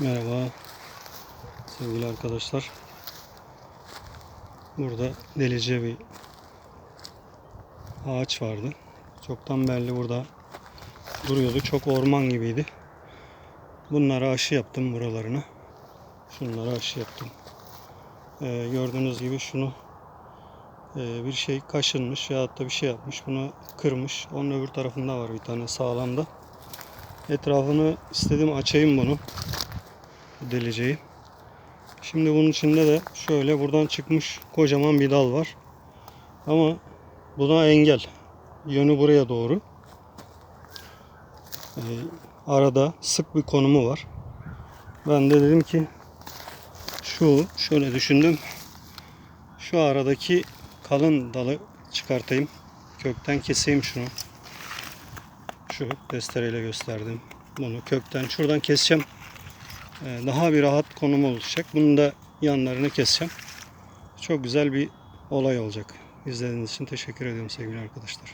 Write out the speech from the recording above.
Merhaba sevgili arkadaşlar. Burada delice bir ağaç vardı. Çoktan belli burada duruyordu. Çok orman gibiydi. Bunlara aşı yaptım buralarına. Şunlara aşı yaptım. Ee, gördüğünüz gibi şunu e, bir şey kaşınmış ya da bir şey yapmış. Bunu kırmış. Onun öbür tarafında var bir tane sağlamda. Etrafını istedim açayım bunu deleceği. Şimdi bunun içinde de şöyle buradan çıkmış kocaman bir dal var. Ama buna engel. Yönü buraya doğru. Ee, arada sık bir konumu var. Ben de dedim ki şu şöyle düşündüm. Şu aradaki kalın dalı çıkartayım. Kökten keseyim şunu. Şu testereyle gösterdim. Bunu kökten şuradan keseceğim. Ee, daha bir rahat konum olacak. Bunun da yanlarını keseceğim. Çok güzel bir olay olacak. İzlediğiniz için teşekkür ediyorum sevgili arkadaşlar.